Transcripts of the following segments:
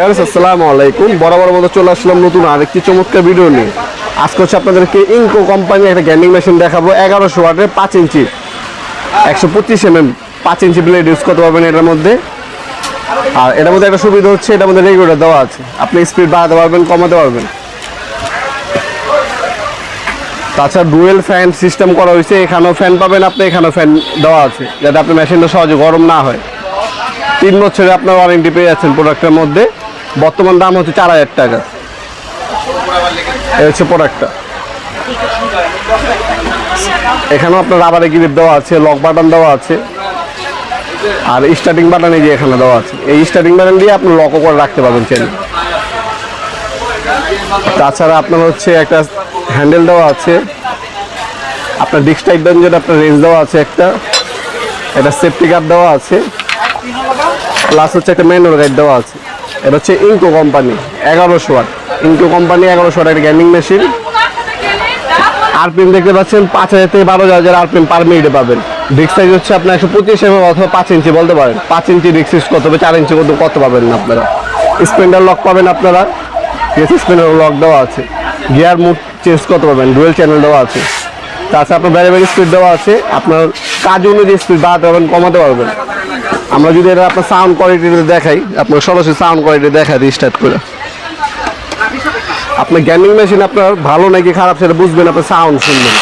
আসসালামু আলাইকুম। বরাবর মতো চলে আসলাম নতুন আরেকটি চমৎকার ভিডিও নিয়ে। আজকে হচ্ছে আপনাদেরকে ইনকো কোম্পানির একটা গ্যান্ডিং মেশিন দেখাবো। এগারোশো ওয়াটের পাঁচ ইঞ্চি। একশো পঁচিশ এম এম পাঁচ ইঞ্চি ব্লেড ইউজ করতে পারবেন এটার মধ্যে। আর এটার মধ্যে একটা সুবিধা হচ্ছে, এটার মধ্যে রেগুলেটর দেওয়া আছে। আপনি স্পিড বাড়াতে পারবেন, কমাতে পারবেন। তাছাড়া ডুয়েল ফ্যান সিস্টেম করা হয়েছে। এখানেও ফ্যান পাবেন আপনি, এখানেও ফ্যান দেওয়া আছে। যাতে আপনার মেশিনটা সহজে গরম না হয়। তিন বছরে আপনার ওয়ারেন্টি পেয়ে যাচ্ছেন প্রোডাক্টের মধ্যে। বর্তমান দাম হচ্ছে চার হাজার টাকা। এই হচ্ছে প্রোডাক্টটা এখানেও আপনার রাবারে গ্রিপ দেওয়া আছে লক বাটন দেওয়া আছে, আর স্টার্টিং বাটন এই যে এখানে দেওয়া আছে। এই স্টার্টিং বাটন দিয়ে আপনি লকও করে রাখতে পারবেন চেন তাছাড়া আপনার হচ্ছে একটা হ্যান্ডেল দেওয়া আছে। আপনার ডিস্ক টাইপ দেন যেটা আপনার রেঞ্জ দেওয়া আছে একটা। একটা সেফটি গার্ড দেওয়া আছে। প্লাস হচ্ছে একটা ম্যানুয়াল গাইড দেওয়া আছে। এটা হচ্ছে ইনকো কোম্পানি এগারোশো ওয়াট। ইনকো কোম্পানি এগারোশো ওয়াট একটা গ্যান্ডিং মেশিন আরপিএম দেখতে পাচ্ছেন, পাঁচ হাজার থেকে বারো হাজার আরপিএম পার মিনিটে পাবেন। ডিস্ক সাইজ হচ্ছে আপনার একশো পঁচিশ এম অথবা পাঁচ ইঞ্চি বলতে পারেন। পাঁচ ইঞ্চি ডিস্ক কত হবে, চার ইঞ্চি কত কত পাবেন না আপনারা। স্পেন্ডার লক পাবেন আপনারা। ঠিক স্পেন্ডার লক দেওয়া আছে। গিয়ার মুড চেঞ্জ করতে পারবেন ডুয়েল চ্যানেল দেওয়া আছে। তাছাড়া আপনার ভ্যারিয়েবল স্পিড দেওয়া আছে। আপনার কাজ অনুযায়ী স্পিড বাড়াতে পারবেন, কমাতে পারবেন। আমরা যদি এটা আপনার সাউন্ড কোয়ালিটিতে দেখাই আপনার সরাসরি সাউন্ড কোয়ালিটি দেখা দিই স্টার্ট করে। আপনার গ্যান্ডিং মেশিন আপনার ভালো নাকি খারাপ সেটা বুঝবেন, আপনার সাউন্ড শুনবেন।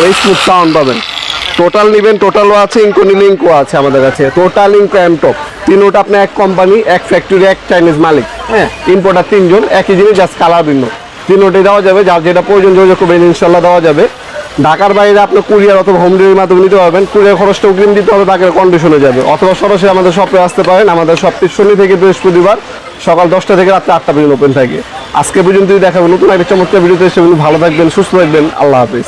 ওই স্মুথ সাউন্ড পাবেন। টোটাল নেবেন টোটালও আছে ইনকো নিলে আছে আমাদের কাছে। টোটাল ইনকো এমটপ তিনোটা আপনার এক কোম্পানি এক ফ্যাক্টরি এক চাইনিজ মালিক। হ্যাঁ ইম্পোর্টার তিনজন, একই জিনিস জাস্ট কালার ভিন্ন। তিনোটাই দেওয়া যাবে, যার যেটা প্রয়োজন, যোগাযোগ করবেন ইনশাল্লাহ দেওয়া যাবে। ঢাকার বাইরে আপনি কুরিয়ার অথবা হোম ডেলিভারির মাধ্যমে নিতে পারবেন। কুরিয়ার খরচটা অগ্রিম দিতে হবে বাকির কন্ডিশনে যাবে। অথবা সরাসরি আমাদের শপে আসতে পারেন। আমাদের শপটি শনি থেকে বৃহস্পতিবার সকাল দশটা থেকে রাত্রে আটটা পর্যন্ত ওপেন থাকে। আজকে পর্যন্তই দেখাবেন নতুন একটা চমৎকার ভিডিওতে। এসে ভালো থাকবেন, সুস্থ থাকবেন। আল্লাহ হাফিজ।